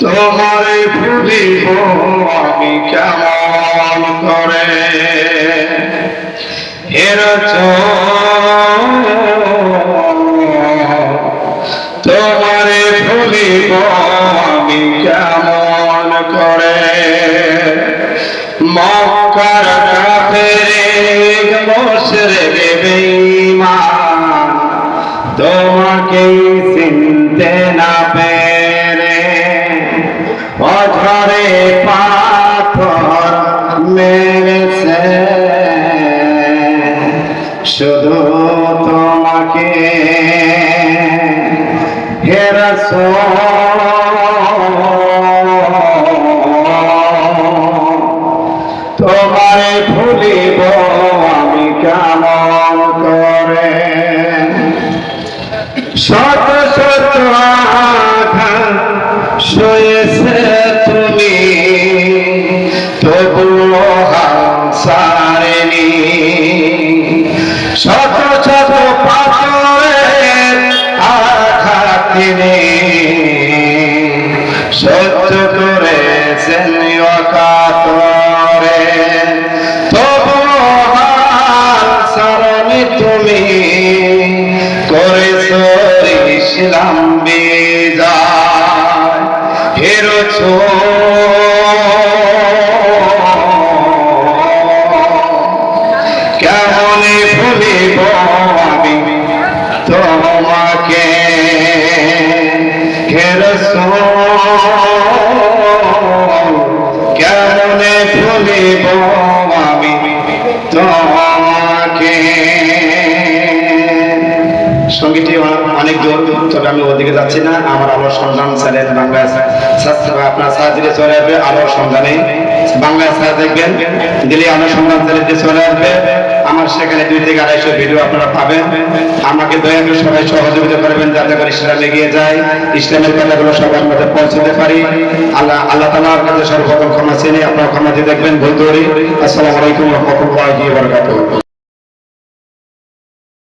তোমারে ভুলিব আমি কেমন করে? হের তোমারে ভুলিব আমি কেমন করে? মক্কার কাফের তোমাকে চিনতে না পেরে। অঝরে পাথর মেরেছে। শুধু তোমাকে হেরস তোমারে ভুলিব শত শত আঘাত সয়েছে তুমি তবুও হাসারেনি শত শত পাথরের আঘাত তিনি সহ্য করেছেন অকাতরে তবুও হাসারনি তুমি করেছ বিদায় ফেরছ কেমনে ভুলিব আমি তোমাকে? ফেরছ কেমনে ভুলিব আমি তোমাকে? সঙ্গীটি অনেক দূর তবে আমি ওদিকে যাচ্ছি না। আমার আলোর সন্ধান চ্যানেল বাংলা আপনার সাহায্যে চলে আসবে, আলোর সন্ধানে। বাংলা ছাড়া দেখবেন, দিলে আলোর সন্ধান চ্যানেলটি চলে আসবে। আমার সেখানে দুই থেকে আড়াইশো ভিডিও আপনারা পাবেন। আমাকে দয়া করে সবাই সহযোগিতা করবেন, যাতে করে ইসলাম এগিয়ে যায়। ইসলামের কথাগুলো সবার মধ্যে পৌঁছতে পারি। আল্লাহ আল্লাহ তালার কাছে সর্বপ্রথম ক্ষমা চেনে আপনারা ক্ষমা দিয়ে দেখবেন, ভুল করি। আসসালামু আলাইকুম রহমতুল্লাহি বারাকাতুহু।